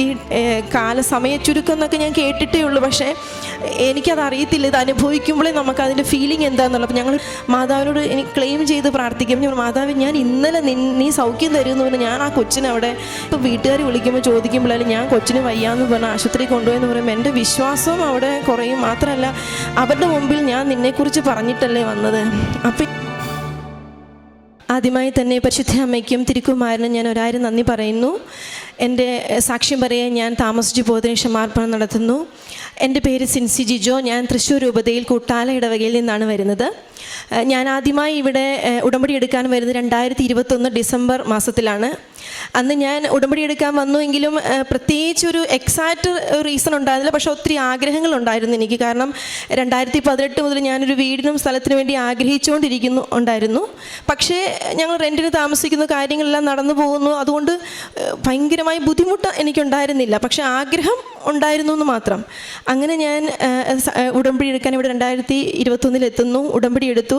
ഈ കാലസമയ കാല സമയ ചുരുക്കം എന്നൊക്കെ ഞാൻ കേട്ടിട്ടേ ഉള്ളൂ. പക്ഷേ എനിക്കത് അറിയത്തില്ല. ഇത് അനുഭവിക്കുമ്പോഴേ നമുക്ക് അതിന്റെ ഫീലിംഗ് എന്താണെന്നുള്ളത് അപ്പോൾ ഞങ്ങൾ മാതാവിനോട് എനിക്ക് ക്ലെയിം ചെയ്ത് പ്രാർത്ഥിക്കും. ഞാൻ മാതാവ് ഞാൻ ഇന്നലെ നി നീ സൗഖ്യം തരുമെന്ന് പറഞ്ഞ് ഞാൻ ആ കൊച്ചിനവിടെ ഇപ്പോൾ വീട്ടുകാർ വിളിക്കുമ്പോൾ ചോദിക്കുമ്പോഴാലും ഞാൻ കൊച്ചിന് വയ്യാന്ന് പറഞ്ഞ് ആശുപത്രി കൊണ്ടുപോയെന്ന് പറയുമ്പോൾ എന്റെ വിശ്വാസം അവിടെ കുറയും. മാത്രമല്ല അവരുടെ മുമ്പിൽ ഞാൻ നിന്നെക്കുറിച്ച് പറഞ്ഞിട്ടല്ലേ വന്നത്. അപ്പം ആദ്യമായി തന്നെ പരിശുദ്ധ അമ്മയ്ക്കും തിരുക്കുമാരനും ഞാൻ ഒരായിരം നന്ദി പറയുന്നു. എന്റെ സാക്ഷ്യം പറയാൻ ഞാൻ താമസിച്ചു പോയതിന് ക്ഷമാർപ്പണം നടത്തുന്നു. എന്റെ പേര് സിൻസി ജിജോ. ഞാൻ തൃശ്ശൂർ രൂപതയിൽ കൂട്ടാല ഇടവകയിൽ നിന്നാണ് വരുന്നത്. ഞാൻ ആദ്യമായി ഇവിടെ ഉടമ്പടി എടുക്കാൻ വരുന്നത് രണ്ടായിരത്തി ഇരുപത്തൊന്ന് ഡിസംബർ മാസത്തിലാണ്. അന്ന് ഞാൻ ഉടമ്പടി എടുക്കാൻ വന്നുവെങ്കിലും എങ്കിലും ഒരു എക്സാക്റ്റ് റീസൺ ഉണ്ടായിരുന്നില്ല. പക്ഷേ ഒത്തിരി ആഗ്രഹങ്ങൾ ഉണ്ടായിരുന്നു എനിക്ക്. കാരണം രണ്ടായിരത്തി പതിനെട്ട് മുതൽ ഞാനൊരു വീടിനും സ്ഥലത്തിനു വേണ്ടി ആഗ്രഹിച്ചുകൊണ്ടിരിക്കുന്നു ഉണ്ടായിരുന്നു. പക്ഷേ ഞങ്ങൾ റെന്റിന് താമസിക്കുന്ന കാര്യങ്ങളെല്ലാം നടന്നു പോകുന്നു. അതുകൊണ്ട് ഭയങ്കരമായ ബുദ്ധിമുട്ട് എനിക്കുണ്ടായിരുന്നില്ല. പക്ഷേ ആഗ്രഹം ഉണ്ടായിരുന്നു എന്ന് മാത്രം. അങ്ങനെ ഞാൻ ഉടമ്പടി എടുക്കാൻ ഇവിടെ രണ്ടായിരത്തി ഇരുപത്തൊന്നിൽ എത്തുന്നു. ഉടമ്പടി എടുത്തു.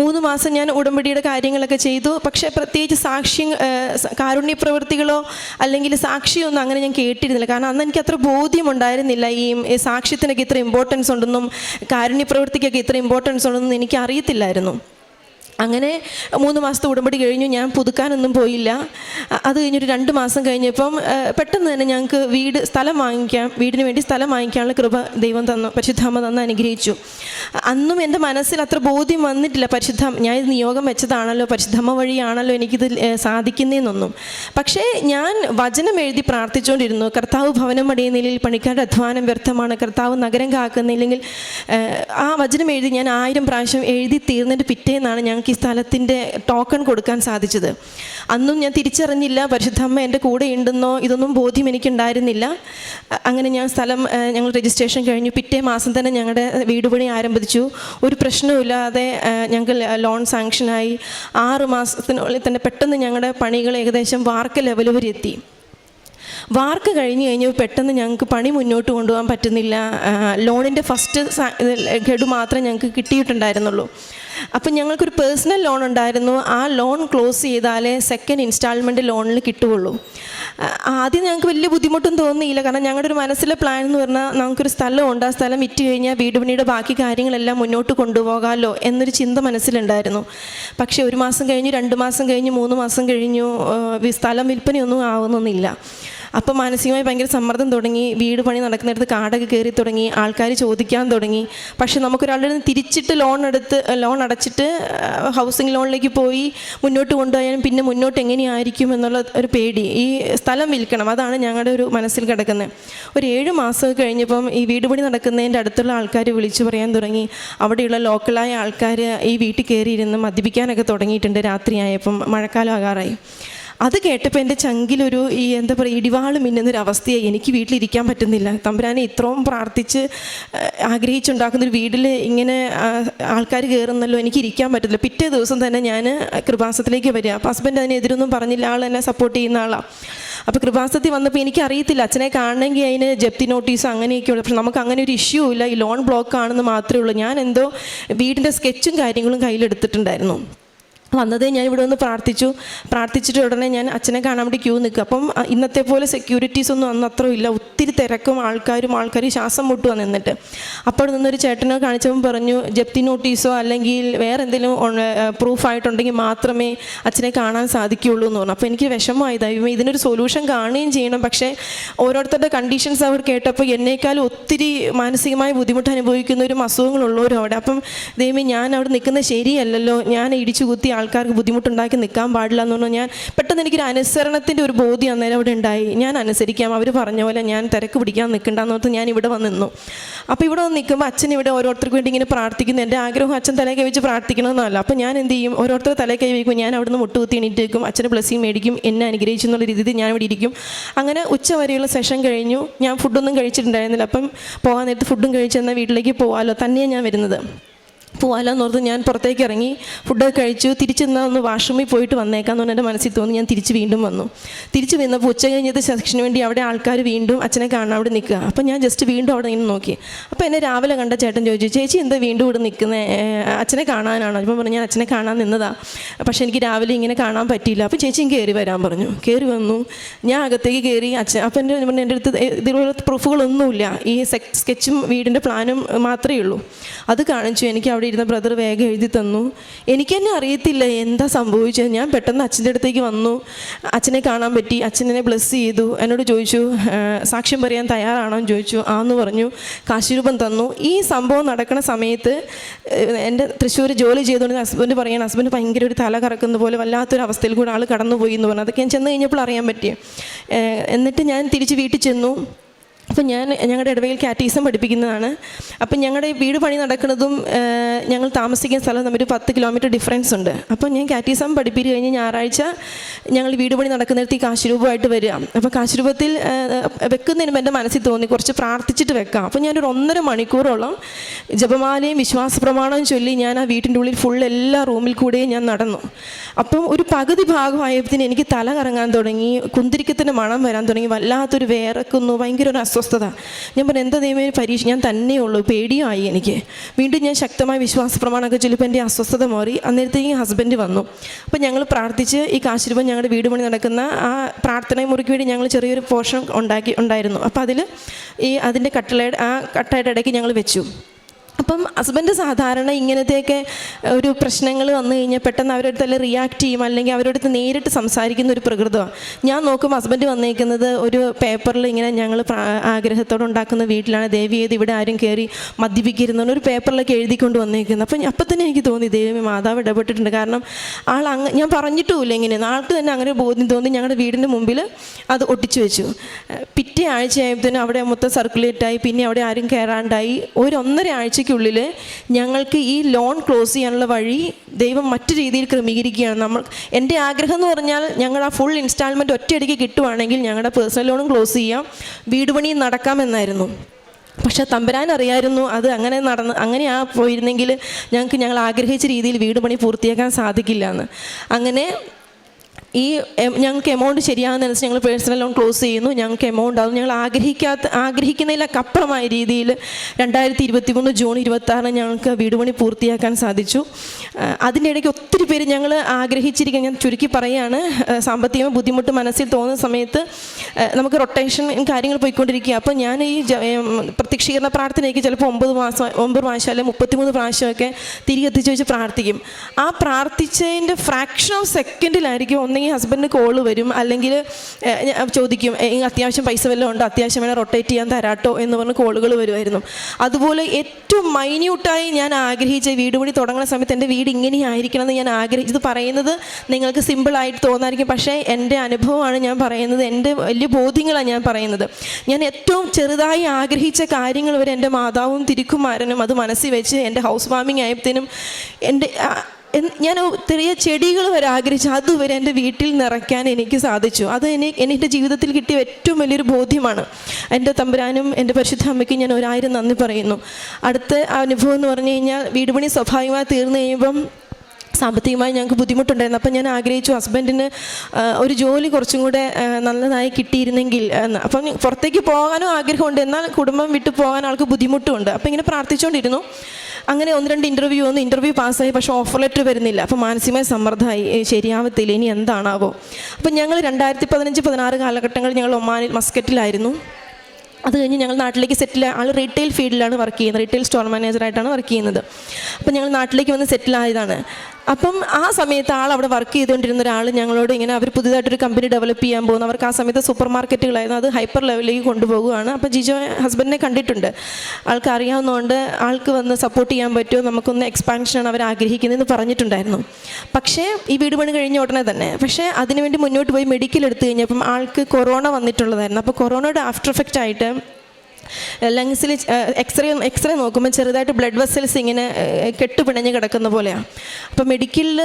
മൂന്ന് മാസം ഞാൻ ഉടമ്പടിയുടെ കാര്യങ്ങളൊക്കെ ചെയ്തു. പക്ഷേ പ്രത്യേകിച്ച് സാക്ഷി കാരുണ്യ പ്രവൃത്തികളോ അല്ലെങ്കിൽ സാക്ഷിയൊന്നും അങ്ങനെ ഞാൻ കേട്ടിരുന്നില്ല. കാരണം അന്ന് എനിക്ക് അത്ര ബോധ്യമുണ്ടായിരുന്നില്ല. ഈ സാക്ഷ്യത്തിനൊക്കെ ഇത്ര ഇമ്പോർട്ടൻസ് ഉണ്ടെന്നും കാരുണ്യ പ്രവൃത്തിക്കൊക്കെ ഇത്ര ഇമ്പോർട്ടൻസ് ഉണ്ടെന്നും എനിക്ക് അറിയത്തില്ലായിരുന്നു അങ്ങനെ മൂന്ന് മാസത്തെ ഉടമ്പടി കഴിഞ്ഞു. ഞാൻ പുതുക്കാനൊന്നും പോയില്ല. അത് കഴിഞ്ഞൊരു രണ്ട് മാസം കഴിഞ്ഞപ്പം പെട്ടെന്ന് തന്നെ ഞങ്ങൾക്ക് വീട് സ്ഥലം വാങ്ങിക്കാം വീടിന് വേണ്ടി സ്ഥലം വാങ്ങിക്കാനുള്ള കൃപ ദൈവം തന്നു. പരിശുദ്ധാമ്മ തന്ന് അനുഗ്രഹിച്ചു. അന്നും എന്റെ മനസ്സിൽ അത്ര ബോധ്യം വന്നിട്ടില്ല. പരിശുദ്ധ ഞാൻ ഇത് നിയോഗം വെച്ചതാണല്ലോ പരിശുദ്ധമ്മ വഴിയാണല്ലോ എനിക്കിത് സാധിക്കുന്നതെന്നൊന്നും പക്ഷേ ഞാൻ വചനം എഴുതി പ്രാർത്ഥിച്ചുകൊണ്ടിരുന്നു കർത്താവ് ഭവനം അടിയ നിലയിൽ പണിക്കാരുടെ അധ്വാനം വ്യർത്ഥമാണ്. കർത്താവ് നഗരം കാക്കുന്നില്ലെങ്കിൽ ആ വചനം എഴുതി ഞാൻ ആയിരം പ്രാവശ്യം എഴുതി തീർന്നിട്ട് പിറ്റേന്നാണ് ഞങ്ങൾക്ക് ഈ സ്ഥലത്തിന്റെ ടോക്കൺ കൊടുക്കാൻ സാധിച്ചത്. അന്നും ഞാൻ തിരിച്ചറിഞ്ഞില്ല പരിശുദ്ധമ്മ എന്റെ കൂടെ ഉണ്ടെന്നോ ഇതൊന്നും ബോധ്യം എനിക്കുണ്ടായിരുന്നില്ല. അങ്ങനെ ഞാൻ സ്ഥലം ഞങ്ങൾ രജിസ്ട്രേഷൻ കഴിഞ്ഞു. പിറ്റേ മാസം തന്നെ ഞങ്ങളുടെ വീട് പണി ആരംഭിച്ചു. ഒരു പ്രശ്നവുമില്ലാതെ ഞങ്ങൾ ലോൺ സാങ്ഷനായി ആറ് മാസത്തിനുള്ളിൽ തന്നെ പെട്ടെന്ന് ഞങ്ങളുടെ പണികൾ ഏകദേശം വാർക്ക ലെവൽ വരെ എത്തി. വാർക്ക് കഴിഞ്ഞ് കഴിഞ്ഞ് പെട്ടെന്ന് ഞങ്ങൾക്ക് പണി മുന്നോട്ട് കൊണ്ടുപോകാൻ പറ്റുന്നില്ല. ലോണിന്റെ ഫസ്റ്റ് ഗഡു മാത്രമേ ഞങ്ങൾക്ക് കിട്ടിയിട്ടുണ്ടായിരുന്നുള്ളൂ. അപ്പം ഞങ്ങൾക്കൊരു പേഴ്സണൽ ലോൺ ഉണ്ടായിരുന്നു. ആ ലോൺ ക്ലോസ് ചെയ്താലേ സെക്കൻഡ് ഇൻസ്റ്റാൾമെന്റ് ലോണിൽ കിട്ടുകയുള്ളൂ. ആദ്യം ഞങ്ങൾക്ക് വലിയ ബുദ്ധിമുട്ടും തോന്നിയില്ല. കാരണം ഞങ്ങളുടെ ഒരു മനസ്സിലെ പ്ലാൻ എന്ന് പറഞ്ഞാൽ നമുക്കൊരു സ്ഥലമുണ്ട്. ആ സ്ഥലം വിറ്റ് കഴിഞ്ഞാൽ വീട് പണിയുടെ ബാക്കി കാര്യങ്ങളെല്ലാം മുന്നോട്ട് കൊണ്ടുപോകാമല്ലോ എന്നൊരു ചിന്ത മനസ്സിലുണ്ടായിരുന്നു. പക്ഷേ ഒരു മാസം കഴിഞ്ഞു രണ്ട് മാസം കഴിഞ്ഞു മൂന്ന് മാസം കഴിഞ്ഞു സ്ഥലം വിൽപ്പനയൊന്നും ആവുന്നൊന്നുമില്ല. അപ്പം മാനസികമായി ഭയങ്കര സമ്മർദ്ദം തുടങ്ങി വീട് പണി നടക്കുന്നിടത്ത് കാടൊക്കെ കയറി തുടങ്ങി ആൾക്കാർ ചോദിക്കാൻ തുടങ്ങി. പക്ഷേ നമുക്കൊരാളുടെ നിന്ന് തിരിച്ചിട്ട് ലോൺ എടുത്ത് ലോൺ അടച്ചിട്ട് ഹൗസിംഗ് ലോണിലേക്ക് പോയി മുന്നോട്ട് കൊണ്ടുപോയാലും പിന്നെ മുന്നോട്ട് എങ്ങനെയായിരിക്കും എന്നുള്ള ഒരു പേടി. ഈ സ്ഥലം വിൽക്കണം അതാണ് ഞങ്ങളുടെ ഒരു മനസ്സിൽ കിടക്കുന്നത് ഒരു ഏഴ് മാസം കഴിഞ്ഞപ്പം ഈ വീട് പണി നടക്കുന്നതിന്റെ അടുത്തുള്ള ആൾക്കാർ വിളിച്ചു പറയാൻ തുടങ്ങി. അവിടെയുള്ള ലോക്കലായ ആൾക്കാർ ഈ വീട്ടിൽ കയറിയിരുന്ന് മദ്യപിക്കാനൊക്കെ തുടങ്ങിയിട്ടുണ്ട് രാത്രിയായപ്പം മഴക്കാലം ആകാറായി. അത് കേട്ടപ്പോൾ എന്റെ ചങ്കിലൊരു ഈ എന്താ പറയുക ഇടിവാൾ മിന്നുന്നൊരു അവസ്ഥയായി. എനിക്ക് വീട്ടിലിരിക്കാൻ പറ്റുന്നില്ല. തമ്പുരാനെ ഇത്രയും പ്രാർത്ഥിച്ച് ആഗ്രഹിച്ചുണ്ടാക്കുന്നൊരു വീട്ടിൽ ഇങ്ങനെ ആൾക്കാർ കയറുന്നല്ലോ എനിക്ക് ഇരിക്കാൻ പറ്റില്ല പിറ്റേ ദിവസം തന്നെ ഞാൻ കൃപാസത്തിലേക്ക് വരിക. അപ്പോൾ ഹസ്ബൻഡ് അതിനെതിരൊന്നും പറഞ്ഞില്ല. ആൾ എന്നെ സപ്പോർട്ട് ചെയ്യുന്ന ആളാണ് അപ്പോൾ കൃപാസത്തിൽ വന്നപ്പോൾ എനിക്ക് അറിയത്തില്ല അച്ഛനെ കാണണമെങ്കിൽ അതിന് ജപ്തി നോട്ടീസ് അങ്ങനെയൊക്കെയുള്ളൂ പക്ഷെ നമുക്ക് അങ്ങനെ ഒരു ഇഷ്യൂ ഇല്ല. ഈ ലോൺ ബ്ലോക്ക് ആണെന്ന് മാത്രമേ ഉള്ളൂ. ഞാൻ എന്തോ വീടിന്റെ സ്കെച്ചും കാര്യങ്ങളും കയ്യിലെടുത്തിട്ടുണ്ടായിരുന്നു. വന്നതേ ഞാൻ ഇവിടെ ഒന്ന് പ്രാർത്ഥിച്ചു. പ്രാർത്ഥിച്ചിട്ട് ഉടനെ ഞാൻ അച്ഛനെ കാണാൻ വേണ്ടി ക്യൂ നിൽക്കുക. അപ്പം ഇന്നത്തെ പോലെ സെക്യൂരിറ്റീസ് ഒന്നും അന്ന് അത്ര ഇല്ല. ഒത്തിരി തിരക്കും ആൾക്കാരും ആൾക്കാർ ശ്വാസം മുട്ടുക നിന്നിട്ട്. അപ്പോൾ നിന്നൊരു ചേട്ടനെ കാണിച്ചപ്പോൾ പറഞ്ഞു ജപ്തി നോട്ടീസോ അല്ലെങ്കിൽ വേറെ എന്തെങ്കിലും പ്രൂഫായിട്ടുണ്ടെങ്കിൽ മാത്രമേ അച്ഛനെ കാണാൻ സാധിക്കുകയുള്ളൂ എന്ന് പറഞ്ഞു. അപ്പോൾ എനിക്ക് വിഷമമായതായി ഇതിനൊരു സൊല്യൂഷൻ കാണുകയും ചെയ്യണം. പക്ഷേ ഓരോരുത്തരുടെ കണ്ടീഷൻസ് അവർ കേട്ടപ്പോൾ എന്നേക്കാളും ഒത്തിരി മാനസികമായ ബുദ്ധിമുട്ട് അനുഭവിക്കുന്ന അനുഭവിക്കുന്നവരും അസുഖങ്ങളുള്ളവരും അവിടെ. അപ്പം ദൈവമേ ഞാൻ അവിടെ നിൽക്കുന്നത് ശരിയല്ലല്ലോ. ഞാൻ ഇടിച്ചു കുത്തി ആൾക്കാർക്ക് ബുദ്ധിമുട്ടുണ്ടാക്കി നിൽക്കാൻ പാടില്ല എന്ന് പറഞ്ഞാൽ ഞാൻ പെട്ടെന്ന് എനിക്കൊരു അനുസരണത്തിന്റെ ഒരു ബോധ്യം അന്നേരം അവിടെ ഉണ്ടായി. ഞാൻ അനുസരിക്കാം. അവർ പറഞ്ഞ പോലെ ഞാൻ തിരക്ക് പിടിക്കാൻ നിൽക്കണ്ടെന്ന് ഓർത്ത് ഞാൻ ഇവിടെ വന്ന് നിന്നു. അപ്പോൾ ഇവിടെ വന്ന് നിൽക്കുമ്പോൾ അച്ഛൻ ഇവിടെ ഓരോരുത്തർക്ക് വേണ്ടി ഇങ്ങനെ പ്രാർത്ഥിക്കുന്നു. എന്റെ ആഗ്രഹം അച്ഛൻ തലേ കൈ വെച്ച് പ്രാർത്ഥിക്കണമെന്നല്ല. അപ്പോൾ ഞാൻ എന്ത് ചെയ്യും? ഓരോരുത്തർ തലേ കൈ വയ്ക്കും ഞാൻ അവിടുന്ന് മുട്ടുകുത്തി എണീറ്റ് വെക്കും അച്ഛന് ബ്ലസ്സിങ് മേടിക്കും. എന്നെ അനുഗ്രഹിച്ചു എന്നുള്ള രീതിയിൽ ഞാൻ ഇവിടെ ഇരിക്കും. അങ്ങനെ ഉച്ച വരെയുള്ള സെഷൻ കഴിഞ്ഞു. ഞാൻ ഫുഡൊന്നും കഴിച്ചിട്ടുണ്ടായിരുന്നില്ല. അപ്പം പോകാൻ നേരത്ത് ഫുഡും കഴിച്ചെന്നാൽ വീട്ടിലേക്ക് പോകാമല്ലോ. തന്നെയാണ് ഞാൻ വരുന്നത്. പോകാമെന്ന് ഓർത്ത് ഞാൻ പുറത്തേക്ക് ഇറങ്ങി ഫുഡൊക്കെ കഴിച്ചു. തിരിച്ച് എന്നാൽ ഒന്ന് വാഷ്റൂമിൽ പോയിട്ട് വന്നേക്കാന്ന് പറഞ്ഞാൽ എന്റെ മനസ്സിൽ തോന്നി. ഞാൻ തിരിച്ച് വീണ്ടും വന്നു. തിരിച്ച് വന്നപ്പോൾ ഉച്ച കഴിഞ്ഞത്തെ സെക്ഷന് വേണ്ടി അവിടെ ആൾക്കാർ വീണ്ടും അച്ഛനെ കാണാൻ അവിടെ നിൽക്കുക. അപ്പം ഞാൻ ജസ്റ്റ് വീണ്ടും അവിടെ നിന്ന് നോക്കി. അപ്പോൾ എന്നെ രാവിലെ കണ്ട ചേട്ടൻ ചോദിച്ചു ചേച്ചി എന്താ വീണ്ടും ഇവിടെ നിൽക്കുന്നത് അച്ഛനെ കാണാനാണോ? അപ്പം പറഞ്ഞു ഞാൻ അച്ഛനെ കാണാൻ നിന്നതാ. പക്ഷേ എനിക്ക് രാവിലെ ഇങ്ങനെ കാണാൻ പറ്റിയില്ല. അപ്പോൾ ചേച്ചിയും കയറി വരാൻ പറഞ്ഞു. കയറി വന്നു. ഞാൻ അകത്തേക്ക് കയറി അച്ഛൻ അപ്പം എന്റെ പറഞ്ഞു എന്റെ അടുത്ത് ഇതിലുള്ള പ്രൂഫുകളൊന്നുമില്ല ഈ സ്കെച്ചും വീടിന്റെ പ്ലാനും മാത്രമേ ഉള്ളൂ. അത് കാണിച്ചു. എനിക്ക് അവിടെ ഇരുന്ന ബ്രദർ വേഗം എഴുതി തന്നു. എനിക്ക് തന്നെ അറിയത്തില്ല എന്താ സംഭവിച്ചത് ഞാൻ പെട്ടെന്ന് അച്ഛന്റെ അടുത്തേക്ക് വന്നു. അച്ഛനെ കാണാൻ പറ്റി. അച്ഛനെ ബ്ലസ് ചെയ്തു. എന്നോട് ചോദിച്ചു സാക്ഷ്യം പറയാൻ തയ്യാറാണോ? എന്ന് ചോദിച്ചു. ആന്ന് പറഞ്ഞു. കാശിരൂപം തന്നു. ഈ സംഭവം നടക്കുന്ന സമയത്ത് എന്റെ തൃശ്ശൂർ ജോലി ചെയ്തുകൊണ്ട് ഹസ്ബൻഡ് പറയണം ഹസ്ബൻഡ് ഭയങ്കര ഒരു തല കറക്കുന്ന പോലെ വല്ലാത്തൊരു അവസ്ഥയിൽ കൂടെ ആൾ കടന്നുപോയി എന്ന് പറഞ്ഞു. അതൊക്കെ ഞാൻ ചെന്ന് കഴിഞ്ഞപ്പോൾ അറിയാൻ പറ്റി എന്നിട്ട് ഞാൻ തിരിച്ച് വീട്ടിൽ ചെന്നു. അപ്പം ഞാൻ ഞങ്ങളുടെ ഇടവയിൽ കാറ്റീസം പഠിപ്പിക്കുന്നതാണ്. അപ്പം ഞങ്ങളുടെ വീട് പണി നടക്കുന്നതും ഞങ്ങൾ താമസിക്കുന്ന സ്ഥലം തമ്മിൽ പത്ത് കിലോമീറ്റർ ഡിഫറൻസ് ഉണ്ട്. അപ്പം ഞാൻ കാറ്റീസം പഠിപ്പിച്ച് കഴിഞ്ഞ് ഞായറാഴ്ച ഞങ്ങൾ വീട് പണി നടക്കുന്നിടത്ത് ഈ കാശുരൂപമായിട്ട് വരിക. അപ്പോൾ കാശുരൂപത്തിൽ വെക്കുന്നതിന് എന്റെ മനസ്സിൽ തോന്നി കുറച്ച് പ്രാർത്ഥിച്ചിട്ട് വെക്കാം. അപ്പം ഞാനൊരു ഒന്നര മണിക്കൂറോളം ജപമാലയും വിശ്വാസ പ്രമാണവും ചൊല്ലി ഞാൻ ആ വീട്ടിന്റെ ഉള്ളിൽ ഫുൾ എല്ലാ റൂമിൽ കൂടെയും ഞാൻ നടന്നു. അപ്പം ഒരു പകുതി ഭാഗമായപ്പോഴത്തേന് എനിക്ക് തല കറങ്ങാൻ തുടങ്ങി കുന്തിരിക്കത്തിന്റെ മണം വരാൻ തുടങ്ങി വല്ലാത്തൊരു വേറക്കുന്നു ഭയങ്കര ഒരു അസ്വസ്ഥത ഞാൻ പറഞ്ഞു എന്താ ദൈവം പരീക്ഷ ഞാൻ തന്നെയുള്ളൂ പേടിയായി എനിക്ക്. വീണ്ടും ഞാൻ ശക്തമായ വിശ്വാസ പ്രമാണമൊക്കെ ചൊല്ലിപ്പോൾ എന്റെ അസ്വസ്ഥത മാറി. അന്നേരത്തേക്ക് ഹസ്ബൻഡ് വന്നു. അപ്പോൾ ഞങ്ങൾ പ്രാർത്ഥിച്ച് ഈ കാശിരൂപം ഞങ്ങളുടെ വീട് പണി നടക്കുന്ന ആ പ്രാർത്ഥന മുറിക്ക് വേണ്ടി ഞങ്ങൾ ചെറിയൊരു പോർഷൻ ഉണ്ടാക്കി ഉണ്ടായിരുന്നു. അപ്പോൾ അതിൽ ഈ അതിന്റെ കട്ടളയുടെ ആ കട്ടയുടെ ഇടയ്ക്ക് ഞങ്ങൾ വെച്ചു. അപ്പം ഹസ്ബൻഡ് സാധാരണ ഇങ്ങനത്തെയൊക്കെ ഒരു പ്രശ്നങ്ങൾ വന്നു കഴിഞ്ഞാൽ പെട്ടെന്ന് അവരുടെ അടുത്ത് റിയാക്ട് ചെയ്യും അല്ലെങ്കിൽ അവരോട് നേരിട്ട് സംസാരിക്കുന്ന ഒരു പ്രകൃതമാണ്. ഞാൻ നോക്കും ഹസ്ബൻഡ് വന്നേക്കുന്നത് ഒരു പേപ്പറിൽ ഇങ്ങനെ ഞങ്ങൾ ആഗ്രഹത്തോടെ ഉണ്ടാക്കുന്ന വീട്ടിലാണ്. ദേവി ഏത് ഇവിടെ ആരും കയറി മദ്യപിക്കരുന്ന ഒരു പേപ്പറിലൊക്കെ എഴുതിക്കൊണ്ട് വന്നേക്കുന്നത്. അപ്പം അപ്പം തന്നെ എനിക്ക് തോന്നി ദേവി മാതാവ് ഇടപെട്ടിട്ടുണ്ട്. കാരണം ആൾ അങ്ങ് ഞാൻ പറഞ്ഞിട്ടുമില്ല ഇങ്ങനെ. ആൾക്ക് തന്നെ അങ്ങനെ ബോധ്യം തോന്നി ഞങ്ങളുടെ വീടിന്റെ മുമ്പിൽ അത് ഒട്ടിച്ചു വെച്ചു. പിറ്റേ ആഴ്ചയായപ്പോഴത്തേനും അവിടെ മൊത്തം സർക്കുലേറ്റായി പിന്നെ അവിടെ ആരും കയറാണ്ടായി ഒരു ഒന്നര ആഴ്ചയ്ക്കുള്ളിൽ ഞങ്ങൾക്ക് ഈ ലോൺ ക്ലോസ് ചെയ്യാനുള്ള വഴി ദൈവം മറ്റു രീതിയിൽ ക്രമീകരിക്കുകയാണ്. നമ്മൾ എന്റെ ആഗ്രഹം എന്ന് പറഞ്ഞാൽ ഞങ്ങൾ ആ ഫുൾ ഇൻസ്റ്റാൾമെന്റ് ഒറ്റയടിക്ക് കിട്ടുവാണെങ്കിൽ ഞങ്ങളുടെ പേഴ്സണൽ ലോണും ക്ലോസ് ചെയ്യാം. വീട് പണിയും നടക്കാമെന്നായിരുന്നു പക്ഷെ തമ്പുരാൻ അറിയായിരുന്നു അത് അങ്ങനെ നടന്ന് അങ്ങനെ ആ പോയിരുന്നെങ്കിൽ ഞങ്ങൾക്ക് ഞങ്ങൾ ആഗ്രഹിച്ച രീതിയിൽ വീട് പണി പൂർത്തിയാക്കാൻ സാധിക്കില്ല എന്ന് അങ്ങനെ ഈ ഞങ്ങൾക്ക് എമൗണ്ട് ശരിയാകുന്നതനുസരിച്ച് ഞങ്ങൾ പേഴ്സണൽ ലോൺ ക്ലോസ് ചെയ്യുന്നു. ഞങ്ങൾക്ക് എമൗണ്ട് ആകുന്നു ഞങ്ങൾ ആഗ്രഹിക്കാത്ത ആഗ്രഹിക്കുന്നതിലൊക്കെ അപ്പുറമായ രീതിയിൽ രണ്ടായിരത്തി ഇരുപത്തി മൂന്ന് ജൂൺ ഇരുപത്തി ആറിന് ഞങ്ങൾക്ക് വീട് പണി പൂർത്തിയാക്കാൻ സാധിച്ചു. അതിന്റെ ഇടയ്ക്ക് ഒത്തിരി പേര് ഞങ്ങൾ ആഗ്രഹിച്ചിരിക്കുക ഞാൻ ചുരുക്കി പറയുകയാണ്. സാമ്പത്തിക ബുദ്ധിമുട്ട് മനസ്സിൽ തോന്നുന്ന സമയത്ത് നമുക്ക് റൊട്ടേഷൻ കാര്യങ്ങൾ പോയിക്കൊണ്ടിരിക്കുക. അപ്പോൾ ഞാൻ ഈ പ്രത്യക്ഷീകരണ പ്രാർത്ഥനയ്ക്ക് ചിലപ്പോൾ ഒമ്പത് മാസം ഒമ്പത് പ്രാവശ്യം അല്ലെങ്കിൽ മുപ്പത്തിമൂന്ന് പ്രാവശ്യമൊക്കെ തിരികെ എത്തിച്ചു വെച്ച് പ്രാർത്ഥിക്കും. ആ പ്രാർത്ഥിച്ചതിന്റെ ഫ്രാക്ഷൻ ഓഫ് സെക്കൻഡിലായിരിക്കും ഒന്നെങ്കിൽ ഹസ്ബൻഡിന് കോൾ വരും. അല്ലെങ്കിൽ ഞാൻ ചോദിക്കും "ഏയ്, അത്യാവശ്യം പൈസ വല്ലതും ഉണ്ടോ? അത്യാവശ്യം വേണം റൊട്ടേറ്റ് ചെയ്യാൻ തരാട്ടോ എന്ന് പറഞ്ഞ് കോളുകൾ വരുമായിരുന്നു. അതുപോലെ ഏറ്റവും മൈന്യൂട്ടായി ഞാൻ ആഗ്രഹിച്ച വീട് പണി തുടങ്ങുന്ന സമയത്ത് എന്റെ വീട് ഇങ്ങനെ ആയിരിക്കണം എന്ന് ഞാൻ ആഗ്രഹിച്ചത്. പറയുന്നത് നിങ്ങൾക്ക് സിമ്പിളായിട്ട് തോന്നായിരിക്കും. പക്ഷേ എന്റെ അനുഭവമാണ് ഞാൻ പറയുന്നത്. എന്റെ വലിയ ബോധ്യങ്ങളാണ് ഞാൻ പറയുന്നത്. ഞാൻ ഏറ്റവും ചെറുതായി ആഗ്രഹിച്ച കാര്യങ്ങൾ വരെ എന്റെ മാതാവും തിരുക്കുമാരനും അത് മനസ്സിൽ വെച്ച് എന്റെ ഹൗസ് വാമിങ് ആയപ്പോഴത്തേനും എന്റെ ഞാൻ ചെറിയ ചെടികൾ വരെ ആഗ്രഹിച്ചു. അതുവരെ എന്റെ വീട്ടിൽ നിറയ്ക്കാൻ എനിക്ക് സാധിച്ചു. അത് എനിക്ക് എന്റെ ജീവിതത്തിൽ കിട്ടിയ ഏറ്റവും വലിയൊരു ബോധ്യമാണ്. എന്റെ തമ്പുരാനും എന്റെ പരിശുദ്ധ അമ്മയ്ക്കും ഞാൻ ഒരായിരം നന്ദി പറയുന്നു. അടുത്ത അനുഭവം എന്ന് പറഞ്ഞു കഴിഞ്ഞാൽ വീട് പണി സ്വാഭാവികമായി തീർന്നു കഴിയുമ്പം സാമ്പത്തികമായി ഞങ്ങൾക്ക് ബുദ്ധിമുട്ടുണ്ടായിരുന്നു. അപ്പം ഞാൻ ആഗ്രഹിച്ചു ഹസ്ബൻഡിന് ഒരു ജോലി കുറച്ചും കൂടെ നല്ലതായി കിട്ടിയിരുന്നെങ്കിൽ അപ്പം പുറത്തേക്ക് പോകാനും ആഗ്രഹമുണ്ട്. എന്നാൽ കുടുംബം വിട്ടു പോകാൻ ആൾക്ക് ബുദ്ധിമുട്ടുമുണ്ട് അപ്പം ഇങ്ങനെ പ്രാർത്ഥിച്ചുകൊണ്ടിരുന്നു. അങ്ങനെ ഒന്ന് രണ്ട് ഇന്റർവ്യൂ ഒന്ന് ഇന്റർവ്യൂ പാസ്സായി പക്ഷേ ഓഫർ ലെറ്റർ വരുന്നില്ല. അപ്പോൾ മാനസികമായ സമ്മർദ്ദമായി. ശരിയാവത്തില്ല. ഇനി എന്താണാവോ? അപ്പം ഞങ്ങൾ രണ്ടായിരത്തി പതിനഞ്ച് പതിനാറ് കാലഘട്ടങ്ങളിൽ ഞങ്ങൾ ഒമാനിൽ മസ്കറ്റിലായിരുന്നു. അത് കഴിഞ്ഞ് ഞങ്ങൾ നാട്ടിലേക്ക് സെറ്റിൽ ആൾ റീറ്റെയിൽ ഫീൽഡിലാണ് വർക്ക് ചെയ്യുന്നത്. റീറ്റെയിൽ സ്റ്റോർ മാനേജറായിട്ടാണ് വർക്ക് ചെയ്യുന്നത്. അപ്പം ഞങ്ങൾ നാട്ടിലേക്ക് വന്ന് സെറ്റിൽ ആയതാണ്. അപ്പം ആ സമയത്ത് ആൾ അവിടെ വർക്ക് ചെയ്തുകൊണ്ടിരുന്ന ഒരാൾ ഞങ്ങളോട് ഇങ്ങനെ അവർ പുതിയതായിട്ടൊരു കമ്പനി ഡെവലപ്പ് ചെയ്യാൻ പോകുന്നു. അവർക്ക് ആ സമയത്ത് സൂപ്പർ മാർക്കറ്റുകളായിരുന്നു അത് ഹൈപ്പർ ലെവലിലേക്ക് കൊണ്ടുപോകുകയാണ്. അപ്പോൾ ജിജോ ഹസ്ബൻഡിനെ കണ്ടിട്ടുണ്ട്. ആൾക്ക് അറിയാവുന്നതുകൊണ്ട് ആൾക്ക് വന്ന് സപ്പോർട്ട് ചെയ്യാൻ പറ്റുമോ? നമുക്കൊന്ന് എക്സ്പാൻഷനാണ് അവർ ആഗ്രഹിക്കുന്നതെന്ന് പറഞ്ഞിട്ടുണ്ടായിരുന്നു. പക്ഷേ ഈ വീട് പണി കഴിഞ്ഞ ഉടനെ തന്നെ. പക്ഷേ അതിനുവേണ്ടി മുന്നോട്ട് പോയി മെഡിക്കൽ എടുത്തു കഴിഞ്ഞപ്പം ആൾക്ക് കൊറോണ വന്നിട്ടുള്ളതായിരുന്നു. അപ്പോൾ കൊറോണയുടെ ആഫ്റ്റർ എഫക്റ്റ് ആയിട്ട് ലങ്സിൽ എക്സ്റേ എക്സ്റേ നോക്കുമ്പോൾ ചെറുതായിട്ട് ബ്ലഡ് വെസൽസ് ഇങ്ങനെ കെട്ടുപിണഞ്ഞ് കിടക്കുന്ന പോലെയാണ് അപ്പോൾ മെഡിക്കലിൽ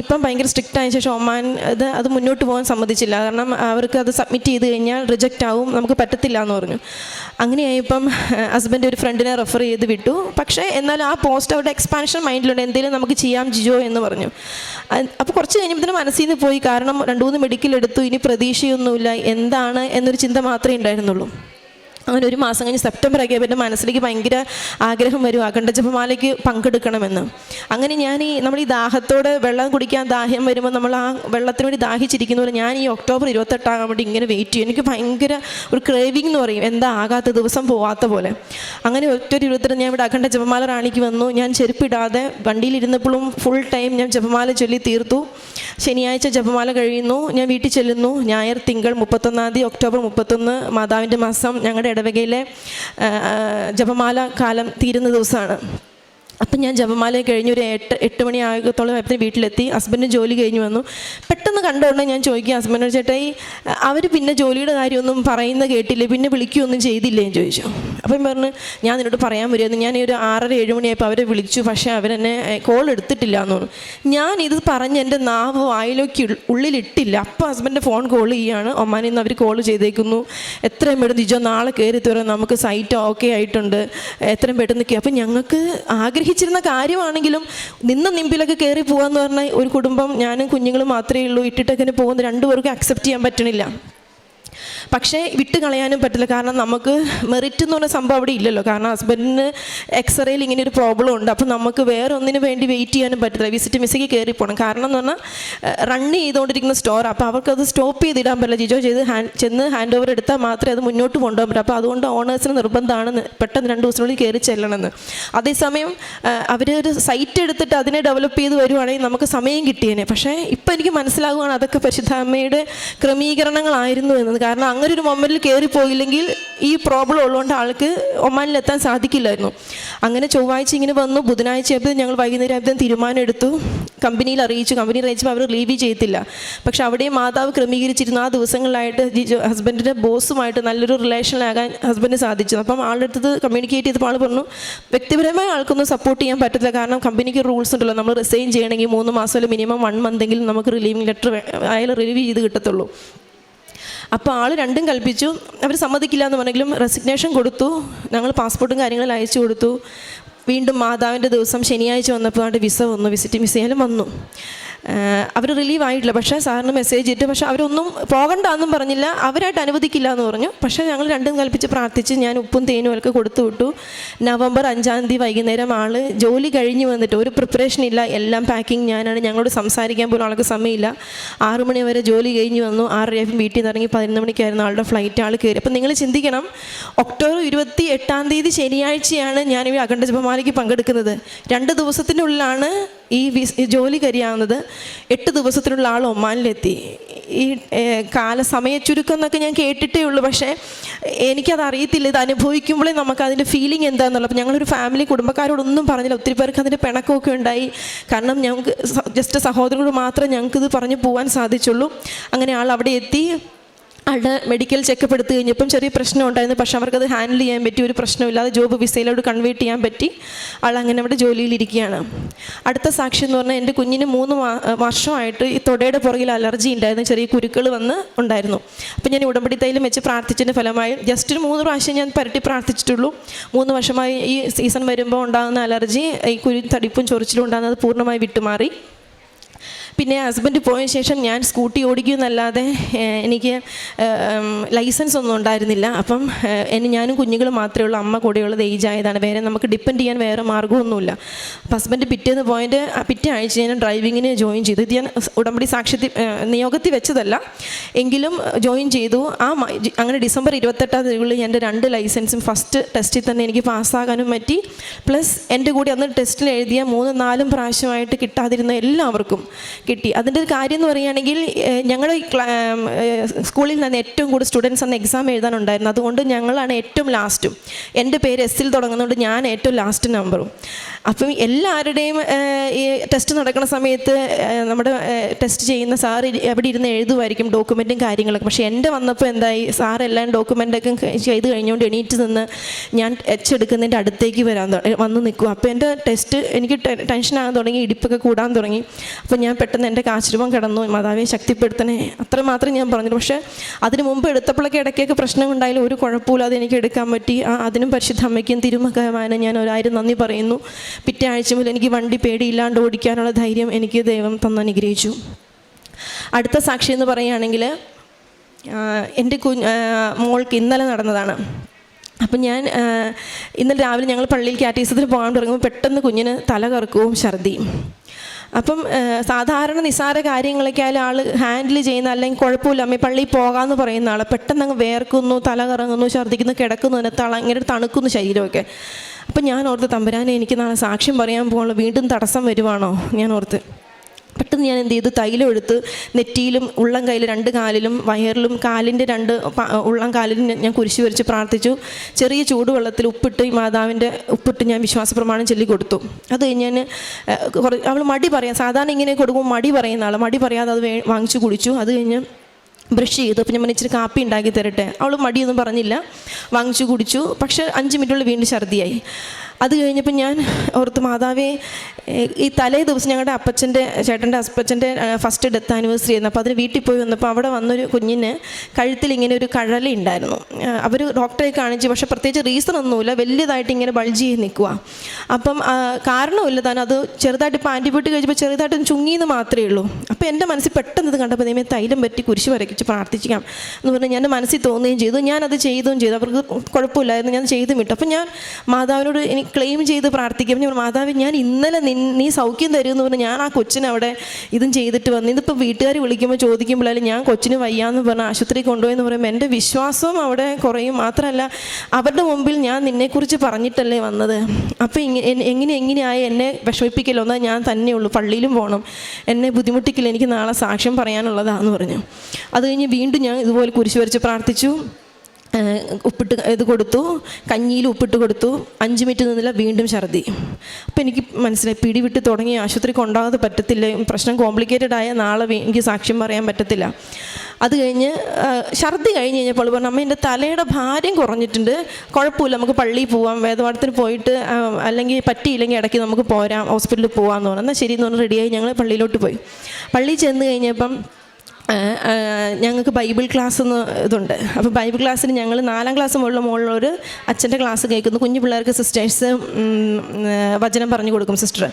ഇപ്പം ഭയങ്കര സ്ട്രിക്റ്റ് ആയ ശേഷം ഒമാൻ അത് അത് മുന്നോട്ട് പോകാൻ സമ്മതിച്ചില്ല. കാരണം അവർക്ക് അത് സബ്മിറ്റ് ചെയ്ത് കഴിഞ്ഞാൽ റിജക്റ്റ് ആവും നമുക്ക് പറ്റത്തില്ല എന്ന് പറഞ്ഞു. അങ്ങനെയായപ്പം ഹസ്ബൻഡ് ഒരു ഫ്രണ്ടിനെ റെഫർ ചെയ്ത് വിട്ടു. പക്ഷേ എന്നാൽ ആ പോസ്റ്റ് അവരുടെ എക്സ്പാൻഷൻ മൈൻഡിലുണ്ട് എന്തെങ്കിലും നമുക്ക് ചെയ്യാം ജിജോ എന്ന് പറഞ്ഞു. അപ്പോൾ കുറച്ച് കഴിഞ്ഞപ്പോൾ മനസ്സിൽ നിന്ന് പോയി. കാരണം രണ്ട് മൂന്ന് മെഡിക്കൽ എടുത്തു. ഇനി പ്രതീക്ഷയൊന്നുമില്ല. എന്താണ് എന്നൊരു ചിന്ത മാത്രമേ ഉണ്ടായിരുന്നുള്ളൂ. അങ്ങനെ ഒരു മാസം കഴിഞ്ഞ് സെപ്റ്റംബർ ആക്കിയപ്പോൾ എന്റെ മനസ്സിലേക്ക് ഭയങ്കര ആഗ്രഹം വരും അഖണ്ഡ ജപമാലയ്ക്ക് പങ്കെടുക്കണമെന്ന്. അങ്ങനെ ഞാൻ ഈ നമ്മൾ ഈ ദാഹത്തോടെ വെള്ളം കുടിക്കാൻ ദാഹ്യം വരുമ്പോൾ നമ്മൾ ആ വെള്ളത്തിന് വേണ്ടി ദാഹിച്ചിരിക്കുന്ന പോലെ ഞാൻ ഈ ഒക്ടോബർ ഇരുപത്തെട്ടാകാൻ വേണ്ടി ഇങ്ങനെ വെയിറ്റ് ചെയ്യും. എനിക്ക് ഭയങ്കര ഒരു ക്രേവിംഗ് എന്ന് പറയും എന്താ ആകാത്ത ദിവസം പോവാത്ത പോലെ. അങ്ങനെ ഒറ്റൊരു ഇരുപത്തെട്ട് ഞാൻ ഇവിടെ അഖണ്ഡ ജപമാല റാണിക്ക് വന്നു. ഞാൻ ചെരുപ്പിടാതെ വണ്ടിയിലിരുന്നപ്പോഴും ഫുൾ ടൈം ഞാൻ ജപമാല ചൊല്ലി തീർത്തു. ശനിയാഴ്ച ജപമാല കഴിയുന്നു ഞാൻ വീട്ടിൽ ചെല്ലുന്നു. ഞായർ തിങ്കൾ മുപ്പത്തൊന്നാം തീയതി ഒക്ടോബർ മുപ്പത്തൊന്ന് മാതാവിന്റെ മാസം ഞങ്ങളുടെ ഇടവകയിലെ ജപമാല കാലം തീരുന്ന ദിവസമാണ്. അപ്പം ഞാൻ ജപമാല കഴിഞ്ഞ് ഒരു എട്ട് എട്ട് മണി ആകത്തോളം ആയപ്പോൾ വീട്ടിലെത്തി. ഹസ്ബൻഡ് ജോലി കഴിഞ്ഞ് വന്നു. പെട്ടെന്ന് കണ്ടുകൊണ്ട് ഞാൻ ചോദിക്കും ഹസ്ബൻഡ് ചേട്ടായി അവർ പിന്നെ ജോലിയുടെ കാര്യമൊന്നും പറയുന്ന കേട്ടില്ലേ? പിന്നെ വിളിക്കുകയൊന്നും ചെയ്തില്ലേ? എന്ന് ചോദിച്ചു. അപ്പം പറഞ്ഞു ഞാൻ നിന്നോട് പറയാൻ വരുമായിരുന്നു ഞാൻ ഈ ഒരു ആറര ഏഴ് മണിയായപ്പോൾ അവരെ വിളിച്ചു. പക്ഷേ അവരെന്നെ കോൾ എടുത്തിട്ടില്ല എന്ന് പറഞ്ഞു. ഞാൻ ഇത് പറഞ്ഞ് എന്റെ നാവ് വായിലേക്ക് ഉള്ളിലിട്ടില്ല. അപ്പോൾ ഹസ്ബൻഡിന്റെ ഫോൺ കോൾ ചെയ്യുകയാണ് ഒമാനിൽ നിന്ന് അവർ കോൾ ചെയ്തേക്കുന്നു. എത്രയും പെട്ടെന്ന് ഇജോ നാളെ കയറി തരാം നമുക്ക് സൈറ്റ് ഓക്കെ ആയിട്ടുണ്ട്. എത്രയും പെട്ടെന്ന് അപ്പം ഞങ്ങൾക്ക് ആഗ്രഹിച്ചിരുന്ന കാര്യമാണെങ്കിലും നിന്ന് നിമ്പിലൊക്കെ കയറി പോകാന്ന് പറഞ്ഞാൽ ഒരു കുടുംബം ഞാനും കുഞ്ഞുങ്ങളും മാത്രമേ ഉള്ളൂ. ഇട്ടിട്ടൊക്കെ പോകുന്ന രണ്ടുപേർക്കും അക്സെപ്റ്റ് ചെയ്യാൻ പറ്റണില്ല. പക്ഷേ വിട്ട് കളയാനും പറ്റില്ല. കാരണം നമുക്ക് മെറിറ്റ് എന്ന് പറഞ്ഞ സംഭവം അവിടെ ഇല്ലല്ലോ. കാരണം ഹസ്ബൻഡിന് എക്സ്റേയിൽ ഇങ്ങനെ ഒരു പ്രോബ്ലം ഉണ്ട്. അപ്പോൾ നമുക്ക് വേറെ ഒന്നിനു വേണ്ടി വെയിറ്റ് ചെയ്യാനും പറ്റില്ല. വിസിറ്റ് മിസ്സിക്ക് കയറി പോകണം കാരണം എന്ന് പറഞ്ഞാൽ റൺ ചെയ്തുകൊണ്ടിരിക്കുന്ന സ്റ്റോർ അപ്പോൾ അവർക്കത് സ്റ്റോപ്പ് ചെയ്തിടാൻ പറ്റില്ല. ജിജോ ചെയ്ത് ഹാൻഡ് ചെന്ന് ഹാൻഡ് ഓവർ എടുത്താൽ മാത്രമേ അത് മുന്നോട്ട് കൊണ്ടുപോകാൻ പറ്റൂ. അപ്പോൾ അതുകൊണ്ട് ഓണേഴ്സിന് നിർബന്ധമാണ് പെട്ടെന്ന് രണ്ട് ദിവസത്തിനുള്ളിൽ കയറി ചെല്ലണമെന്ന്. അതേസമയം അവർ ഒരു സൈറ്റ് എടുത്തിട്ട് അതിനെ ഡെവലപ്പ് ചെയ്ത് വരുവാണെങ്കിൽ നമുക്ക് സമയം കിട്ടിയേനെ. പക്ഷേ ഇപ്പം എനിക്ക് മനസ്സിലാകുവാണ് അതൊക്കെ പരിശുദ്ധാമ്മയുടെ ക്രമീകരണങ്ങളായിരുന്നു എന്നത്. കാരണം അങ്ങനെ ഒരു മൊമെന്റിൽ കയറിപ്പോയില്ലെങ്കിൽ ഈ പ്രോബ്ലം ഉള്ളതുകൊണ്ട് ആൾക്ക് ഒമാനിലെത്താൻ സാധിക്കില്ലായിരുന്നു. അങ്ങനെ ചൊവ്വാഴ്ച ഇങ്ങനെ വന്നു. ബുധനാഴ്ച ആയപ്പോൾ ഞങ്ങൾ വൈകുന്നേരം ആയപ്പോൾ തീരുമാനം എടുത്തു. കമ്പനിയിൽ അറിയിച്ചു. കമ്പനിയിൽ അറിയിച്ചപ്പോൾ അവർ റിലീവ് ചെയ്യത്തില്ല പക്ഷെ അവിടെ മാതാവ് ക്രമീകരിച്ചിരുന്നു. ആ ദിവസങ്ങളിലായിട്ട് ഹസ്ബൻഡിന്റെ ബോസുമായിട്ട് നല്ലൊരു റിലേഷനിലാകാൻ ഹസ്ബൻഡിന് സാധിച്ചു. അപ്പം ആളുടെ അടുത്ത് കമ്മ്യൂണിക്കേറ്റ് ചെയ്തപ്പോൾ ആൾ പറഞ്ഞു വ്യക്തിപരമായി ആൾക്കൊന്നും സപ്പോർട്ട് ചെയ്യാൻ പറ്റത്തില്ല. കാരണം കമ്പനിക്ക് റൂൾസ് ഉണ്ടല്ലോ. നമ്മൾ റിസൈൻ ചെയ്യണമെങ്കിൽ മൂന്ന് മാസം മിനിമം വൺ മന്തെങ്കിലും നമുക്ക് റിലീവിങ് ലെറ്റർ അയാൾ റിലീവ് ചെയ്ത് കിട്ടത്തുള്ളൂ. അപ്പോൾ ആൾ രണ്ടും കൽപ്പിച്ചു. അവർ സമ്മതിക്കില്ല എന്ന് പറഞ്ഞെങ്കിലും റെസിഗ്നേഷൻ കൊടുത്തു. ഞങ്ങൾ പാസ്പോർട്ടും കാര്യങ്ങളും അയച്ചു കൊടുത്തു. വീണ്ടും മാതാവിന്റെ ദിവസം ശനിയാഴ്ച വന്നപ്പോൾ അവിടെ വിസ വന്നു. വിസിറ്റിംഗ് വിസയിലും വന്നു. അവർ റിലീവ് ആയിട്ടില്ല. പക്ഷേ സാറിന് മെസ്സേജ് ഇട്ട് പക്ഷേ അവരൊന്നും പോകണ്ട എന്നും പറഞ്ഞില്ല. അവരായിട്ട് അനുവദിക്കില്ല എന്ന് പറഞ്ഞു. പക്ഷേ ഞങ്ങൾ രണ്ടും കൽപ്പിച്ച് പ്രാർത്ഥിച്ച് ഞാൻ ഉപ്പും തേനും ഒക്കെ കൊടുത്തു വിട്ടു. നവംബർ അഞ്ചാം തീയതി വൈകുന്നേരം ആൾ ജോലി കഴിഞ്ഞ് വന്നിട്ട് ഒരു പ്രിപ്പറേഷൻ ഇല്ല. എല്ലാം പാക്കിങ് ഞാനാണ്. ഞങ്ങളോട് സംസാരിക്കാൻ പോലും ആൾക്ക് സമയമില്ല. ആറു മണി വരെ ജോലി കഴിഞ്ഞ് വന്നു. ആറരയായപ്പം വീട്ടിൽ നിന്ന് ഇറങ്ങി പതിനൊന്ന് മണിക്കായിരുന്നു ആളുടെ ഫ്ലൈറ്റ് ആൾ കയറി. അപ്പം നിങ്ങൾ ചിന്തിക്കണം ഒക്ടോബർ ഇരുപത്തി എട്ടാം തീയതി ശനിയാഴ്ചയാണ് ഞാൻ ഈ അഖണ്ഡ ജപമാലയ്ക്ക് പങ്കെടുക്കുന്നത്. രണ്ട് ദിവസത്തിനുള്ളിലാണ് ഈ ജോലി കരിയാവുന്നത് എട്ട് ദിവസത്തിനുള്ള ആൾ ഒമാനിലെത്തി. ഈ കാല സമയ ചുരുക്കം എന്നൊക്കെ ഞാൻ കേട്ടിട്ടേ ഉള്ളൂ. പക്ഷേ എനിക്കത് അറിയത്തില്ല. ഇത് അനുഭവിക്കുമ്പോഴേ നമുക്ക് അതിന്റെ ഫീലിംഗ് എന്താണെന്നുള്ളത് അപ്പോൾ ഞങ്ങളൊരു ഫാമിലി കുടുംബക്കാരോടൊന്നും പറഞ്ഞില്ല. ഒത്തിരി പേർക്ക് അതിന്റെ പിണക്കമൊക്കെ ഉണ്ടായി. കാരണം ഞങ്ങൾക്ക് ജസ്റ്റ് സഹോദരനോട് മാത്രമേ ഞങ്ങൾക്കിത് പറഞ്ഞു പോകാൻ സാധിച്ചുള്ളൂ. അങ്ങനെ ആൾ അവിടെ എത്തി. ആളുടെ മെഡിക്കൽ ചെക്കപ്പ് എടുത്തു കഴിഞ്ഞപ്പം ചെറിയ പ്രശ്നം ഉണ്ടായിരുന്നു. പക്ഷേ അവർക്കത് ഹാൻഡിൽ ചെയ്യാൻ പറ്റി ഒരു പ്രശ്നമില്ലാതെ ജോബ് വിസയിലോട്ട് കൺവേർട്ട് ചെയ്യാൻ പറ്റി. ആൾ അങ്ങനെ അവിടെ ജോലിയിലിരിക്കുകയാണ്. അടുത്ത സാക്ഷി എന്ന് പറഞ്ഞാൽ എന്റെ കുഞ്ഞിന് മൂന്ന് വർഷമായിട്ട് ഈ തൊടയുടെ പുറകിൽ അലർജി ഉണ്ടായിരുന്നു. ചെറിയ കുരുക്കൾ വന്ന് ഉണ്ടായിരുന്നു. അപ്പം ഞാൻ ഉടമ്പടി തൈലം വെച്ച് പ്രാർത്ഥിച്ചതിന്റെ ഫലമായി ജസ്റ്റ് ഒരു മൂന്ന് പ്രാവശ്യം ഞാൻ പരട്ടി പ്രാർത്ഥിച്ചിട്ടുള്ളൂ. മൂന്ന് വർഷമായി ഈ സീസൺ വരുമ്പോൾ ഉണ്ടാകുന്ന അലർജി ഈ കുരു തടിപ്പും ചൊറിച്ചിലും ഉണ്ടാകുന്നത് പൂർണമായി വിട്ടുമാറി. പിന്നെ ഹസ്ബൻഡ് പോയ ശേഷം ഞാൻ സ്കൂട്ടി ഓടിക്കുമെന്നല്ലാതെ എനിക്ക് ലൈസൻസ് ഒന്നും ഉണ്ടായിരുന്നില്ല. അപ്പം എന്നെ ഞാനും കുഞ്ഞുങ്ങളും മാത്രമേ ഉള്ളൂ. അമ്മ കൂടെയുള്ളത് ഏജ് ആയതാണ്. വേറെ നമുക്ക് ഡിപ്പെൻഡ് ചെയ്യാൻ വേറെ മാർഗമൊന്നുമില്ല അപ്പം ഹസ്ബൻഡ് പിറ്റേന്ന് പോയിന്റ് പിറ്റേ ആഴ്ച ഞാൻ ഡ്രൈവിങ്ങിന് ജോയിൻ ചെയ്തു. ഇത് ഞാൻ ഉടമ്പടി സാക്ഷ്യത്തിൽ നിയോഗത്തിൽ വെച്ചതല്ല. എങ്കിലും ജോയിൻ ചെയ്തു. ആ അങ്ങനെ ഡിസംബർ ഇരുപത്തെട്ടാം തീയതികളിൽ എന്റെ രണ്ട് ലൈസൻസും ഫസ്റ്റ് ടെസ്റ്റിൽ തന്നെ എനിക്ക് പാസ്സാകാനും പറ്റി. പ്ലസ് എന്റെ കൂടി അന്ന് ടെസ്റ്റിൽ എഴുതിയ മൂന്ന് നാലും പ്രാവശ്യമായിട്ട് കിട്ടാതിരുന്ന എല്ലാവർക്കും കിട്ടി. അതിന്റെ കാര്യം എന്ന് പറയുകയാണെങ്കിൽ ഏഹ്, സ്കൂളിൽ നിന്ന് ഏറ്റവും കൂടുതൽ സ്റ്റുഡൻസ് അന്ന് എക്സാം എഴുതാനുണ്ടായിരുന്നു. അതുകൊണ്ട് ഞങ്ങളാണ് ഏറ്റവും ലാസ്റ്റും എന്റെ പേര് എസ്സിൽ തുടങ്ങുന്നതുകൊണ്ട് ഞാൻ ഏറ്റവും ലാസ്റ്റ് നമ്പറും അപ്പം എല്ലാവരുടെയും ഈ ടെസ്റ്റ് നടക്കുന്ന സമയത്ത് നമ്മുടെ ടെസ്റ്റ് ചെയ്യുന്ന സാർ എവിടെ ഇരുന്ന് എഴുതുമായിരിക്കും ഡോക്യുമെന്റും കാര്യങ്ങളൊക്കെ. പക്ഷേ എന്റെ വന്നപ്പോൾ എന്തായി സാർ എല്ലാം ഡോക്യുമെന്റൊക്കെ ചെയ്ത് കഴിഞ്ഞുകൊണ്ട് എണീറ്റ് നിന്ന് ഞാൻ എച്ച് എടുക്കുന്നതിന്റെ അടുത്തേക്ക് വരാൻ വന്ന് നിൽക്കും. അപ്പോൾ എന്റെ ടെസ്റ്റ് എനിക്ക് ടെൻഷനാകാൻ തുടങ്ങി ഇടിപ്പൊക്കെ കൂടാൻ തുടങ്ങി. അപ്പോൾ ഞാൻ പെട്ടെന്ന് എന്റെ കാശ്രമം കിടന്നു. മാതാവിയെ ശക്തിപ്പെടുത്തണേ. അത്രമാത്രം ഞാൻ പറഞ്ഞു പക്ഷേ അതിന് മുമ്പ് എടുത്തപ്പോഴൊക്കെ ഇടയ്ക്കൊക്കെ പ്രശ്നം ഉണ്ടായാലും ഒരു കുഴപ്പമില്ലാതെ എനിക്ക് എടുക്കാൻ പറ്റി. അതിനും പരിശുദ്ധ അമ്മയ്ക്കും തിരുമകമാനും ഞാൻ ഒരായിരം നന്ദി പറയുന്നു. പിറ്റേ ആഴ്ച മുതൽ എനിക്ക് വണ്ടി പേടിയില്ലാണ്ട് ഓടിക്കാനുള്ള ധൈര്യം എനിക്ക് ദൈവം തന്നു അനുഗ്രഹിച്ചു. അടുത്ത സാക്ഷി എന്ന് പറയുകയാണെങ്കിൽ എന്റെ കുഞ്ഞ് മോൾക്ക് ഇന്നലെ നടന്നതാണ്. അപ്പം ഞാൻ ഇന്നലെ രാവിലെ ഞങ്ങൾ പള്ളിയിൽ കാറ്റീസത്തിൽ പോകാൻ തുടങ്ങുമ്പോൾ പെട്ടെന്ന് കുഞ്ഞിന് തല കറക്കവും ഛർദിയും. അപ്പം സാധാരണ നിസ്സാര കാര്യങ്ങളൊക്കെ ആയാലും ആൾ ഹാൻഡിൽ ചെയ്യുന്ന അല്ലെങ്കിൽ കുഴപ്പമില്ല അമ്മ പള്ളിയിൽ പോകാമെന്ന് പറയുന്ന ആൾ പെട്ടെന്ന് അങ്ങ് വേർക്കുന്നു തല കറങ്ങുന്നു ഛർദ്ദിക്കുന്നു കിടക്കുന്നു തള ഇങ്ങനെ തണുക്കുന്നു ശരീരമൊക്കെ. അപ്പം ഞാൻ ഓർത്ത് തമ്പുരാനെ എനിക്ക് നാളെ സാക്ഷ്യം പറയാൻ പോകാനുള്ള വീണ്ടും തടസ്സം വരുവാണോ? ഞാൻ ഓർത്ത്. പെട്ടെന്ന് ഞാൻ എന്ത് ചെയ്തു? തൈലം എടുത്ത് നെറ്റിയിലും ഉള്ളം കയ്യിൽ രണ്ട് കാലിലും വയറിലും കാലിന്റെ രണ്ട് ഉള്ളം കാലിലും ഞാൻ- കുരിശി വരച്ച് പ്രാർത്ഥിച്ചു. ചെറിയ ചൂടുവെള്ളത്തിൽ ഉപ്പിട്ട് ഈ മാതാവിന്റെ ഉപ്പിട്ട് ഞാൻ വിശ്വാസ പ്രമാണം ചൊല്ലി കൊടുത്തു അത് കഴിഞ്ഞ് ഞാൻ അവൾ മടി പറയാം സാധാരണ ഇങ്ങനെ കൊടുക്കുമ്പോൾ മടി പറയുന്ന ആൾ മടി പറയാതെ അത് വാങ്ങിച്ചു കുടിച്ചു. അത് കഴിഞ്ഞ് ബ്രഷ് ചെയ്തു. അപ്പം ഞാൻ ഇച്ചിരി കാപ്പി ഉണ്ടാക്കി തരട്ടെ. അവൾ മടിയൊന്നും പറഞ്ഞില്ല. വാങ്ങിച്ചു കുടിച്ചു. പക്ഷേ അഞ്ച് മിനിറ്റുള്ളിൽ വീണ്ടും ഛർദിയായി. അത് കഴിഞ്ഞപ്പോൾ ഞാൻ ഓർത്ത് മാതാവേ ഈ തലേ ദിവസം ഞങ്ങളുടെ അപ്പച്ചന്റെ ചേട്ടന്റെ അപ്പച്ചന്റെ ഫസ്റ്റ് ഡെത്ത് ആനിവേഴ്സറി ആയിരുന്നു. അപ്പോൾ അതിന് വീട്ടിൽ പോയി വന്നപ്പോൾ അവിടെ വന്നൊരു കുഞ്ഞിന് കഴുത്തിൽ ഇങ്ങനെ ഒരു കഴല ഉണ്ടായിരുന്നു. അവർ ഡോക്ടറെ കാണിച്ചു. പക്ഷേ പ്രത്യേകിച്ച് റീസൺ ഒന്നുമില്ല. വലിയതായിട്ട് ഇങ്ങനെ ബൾജ് ചെയ്ത് നിൽക്കുക അപ്പം കാരണമില്ല താൻ. അത് ചെറുതായിട്ട് ഇപ്പോൾ ആന്റിബയോട്ടിക് കഴിച്ചപ്പോൾ ചെറുതായിട്ട് ചുങ്ങിയെന്ന് മാത്രമേ ഉള്ളൂ. അപ്പോൾ എന്റെ മനസ്സിൽ പെട്ടെന്ന് ഇത് കണ്ടപ്പോൾ ഇതേമേ തൈലം പറ്റി കുരിശ് വരയ്ക്കിച്ച് പ്രാർത്ഥിക്കാം എന്ന് പറഞ്ഞ് ഞാൻ മനസ്സിൽ തോന്നുകയും ചെയ്തു. ഞാനത് ചെയ്തും ചെയ്തു. അവർക്ക് കുഴപ്പമില്ലായിരുന്നു. ഞാൻ ചെയ്തും വിട്ടു. അപ്പം ഞാൻ മാതാവിനോട് എനിക്ക് ക്ലെയിം ചെയ്ത് പ്രാർത്ഥിക്കും ഞാൻ മാതാവ് ഞാൻ ഇന്നലെ നിൻ നീ സൗഖ്യം തരുമെന്ന് പറഞ്ഞ് ഞാൻ ആ കൊച്ചിനെ അവിടെ ഇതും ചെയ്തിട്ട് വന്നു. ഇതിപ്പോൾ വീട്ടുകാർ വിളിക്കുമ്പോൾ ചോദിക്കുമ്പോഴാലും ഞാൻ കൊച്ചിന് വയ്യാന്ന് പറഞ്ഞ് ആശുപത്രി കൊണ്ടുപോയെന്ന് പറയുമ്പോൾ എന്റെ വിശ്വാസവും അവിടെ കുറയും. മാത്രമല്ല അവരുടെ മുമ്പിൽ ഞാൻ നിന്നെക്കുറിച്ച് പറഞ്ഞിട്ടല്ലേ വന്നത്. അപ്പോൾ എങ്ങനെ എങ്ങനെയായി എന്നെ വിഷമിപ്പിക്കലോ? എന്നാൽ ഞാൻ തന്നെയുള്ളൂ പള്ളിയിലും പോകണം എന്നെ ബുദ്ധിമുട്ടിക്കില്ല എനിക്ക് നാളെ സാക്ഷ്യം പറയാനുള്ളതാണെന്ന് പറഞ്ഞു. അത് കഴിഞ്ഞ് വീണ്ടും ഞാൻ ഇതുപോലെ കുരിശ് വരച്ച് പ്രാർത്ഥിച്ചു. ഉപ്പിട്ട് ഇത് കൊടുത്തു കഞ്ഞിയിൽ ഉപ്പിട്ട് കൊടുത്തു അഞ്ച് മിനിറ്റ് നിന്നില്ല വീണ്ടും ഛർദി. അപ്പോൾ എനിക്ക് മനസ്സിലായി പിടി വിട്ട് തുടങ്ങി ആശുപത്രി കൊണ്ടാകാതെ പറ്റത്തില്ല പ്രശ്നം കോംപ്ലിക്കേറ്റഡ് ആയ നാളെ എനിക്ക് സാക്ഷ്യം പറയാൻ പറ്റത്തില്ല. അത് കഴിഞ്ഞ് ഛർദി കഴിഞ്ഞ് കഴിഞ്ഞപ്പോൾ പറഞ്ഞു അമ്മ എന്റെ തലയുടെ ഭാരം കുറഞ്ഞിട്ടുണ്ട് കുഴപ്പമില്ല നമുക്ക് പള്ളിയിൽ പോവാം വേദപാഠത്തിന് പോയിട്ട് അല്ലെങ്കിൽ പറ്റിയില്ലെങ്കിൽ ഇടയ്ക്ക് നമുക്ക് പോരാം ഹോസ്പിറ്റലിൽ പോകാമെന്ന് പറഞ്ഞു. എന്നാൽ ശരി എന്ന് പറഞ്ഞ് റെഡിയായി ഞങ്ങൾ പള്ളിയിലോട്ട് പോയി. പള്ളിയിൽ ചെന്ന് കഴിഞ്ഞപ്പം ഞങ്ങൾക്ക് ബൈബിൾ ക്ലാസ് എന്ന് ഇതുണ്ട്. അപ്പോൾ ബൈബിൾ ക്ലാസ്സിന് ഞങ്ങൾ നാലാം ക്ലാസ് മുകളിൽ മുകളിലൊരു അച്ഛന്റെ ക്ലാസ് കേൾക്കുന്നു. കുഞ്ഞു പിള്ളേർക്ക് സിസ്റ്റേഴ്സ് വചനം പറഞ്ഞു കൊടുക്കും സിസ്റ്റർ.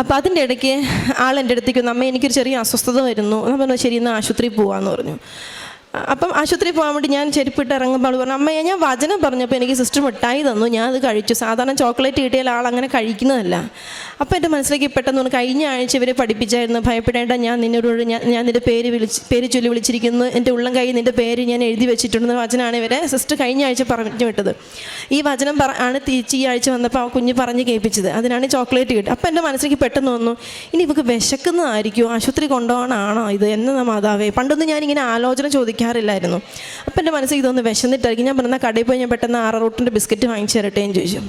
അപ്പോൾ അതിന്റെ ഇടയ്ക്ക് ആൾ എന്റെ അടുത്തേക്ക് വന്നു. അമ്മ എനിക്കൊരു ചെറിയ അസ്വസ്ഥത വരുന്നു. എന്ന് പറഞ്ഞു ശരി എന്നാൽ ആശുപത്രിയിൽ പോകാമെന്ന് പറഞ്ഞു. അപ്പം ആശുപത്രിയിൽ പോകാൻ വേണ്ടി ഞാൻ ചെരുപ്പിട്ട് ഇറങ്ങുമ്പോൾ പറഞ്ഞു അമ്മയെ ഞാൻ വചനം പറഞ്ഞപ്പോൾ എനിക്ക് സിസ്റ്റർ മിഠായി തന്നു. ഞാൻ അത് കഴിച്ചു. സാധാരണ ചോക്ലേറ്റ് കിട്ടിയാൽ ആൾ അങ്ങനെ കഴിക്കുന്നതല്ല. അപ്പോൾ എന്റെ മനസ്സിലേക്ക് പെട്ടെന്ന് കഴിഞ്ഞ ആഴ്ച ഇവരെ പഠിപ്പിച്ചായിരുന്നു. ഭയപ്പെടേണ്ട ഞാൻ നിന്നോട് ഞാൻ ഞാൻ നിന്റെ പേര് വിളിച്ച് പേര് ചൊല്ലി വിളിച്ചിരിക്കുന്നു. എന്റെ ഉള്ളം കൈ നിന്റെ പേര് ഞാൻ എഴുതി വെച്ചിട്ടുണ്ടെന്ന് വചനമാണ് ഇവരെ സിസ്റ്റർ കഴിഞ്ഞ ആഴ്ച പറഞ്ഞു വിട്ടത്. ഈ വചനം പറ ആണ് തിരിച്ച് ഈ ആഴ്ച വന്നപ്പോൾ ആ കുഞ്ഞ് പറഞ്ഞ് കേൾപ്പിച്ചത്. അതിനാണ് ചോക്ലേറ്റ് കിട്ടുക അപ്പോൾ എന്റെ മനസ്സിലേക്ക് പെട്ടെന്ന് വന്നു ഇനി ഇവക്ക് വിശക്കുന്നതായിരിക്കും ആശുപത്രി കൊണ്ടുപോകണമാണോ ഇത്? എന്ന മാതാവേ പണ്ടൊന്നും ഞാനിങ്ങനെ ആലോചന ചോദിക്കാറില്ലായിരുന്നു അപ്പം എന്റെ മനസ്സിൽ ഇതൊന്ന് വിശന്നിട്ടായിരിക്കും. ഞാൻ പറഞ്ഞാൽ കടയിൽ പോയി ഞാൻ പെട്ടെന്ന് ആറ് റൂട്ടിന്റെ ബിസ്ക്കറ്റ് വാങ്ങിച്ചു തരട്ടെ? എന്ന് ചോദിച്ചു.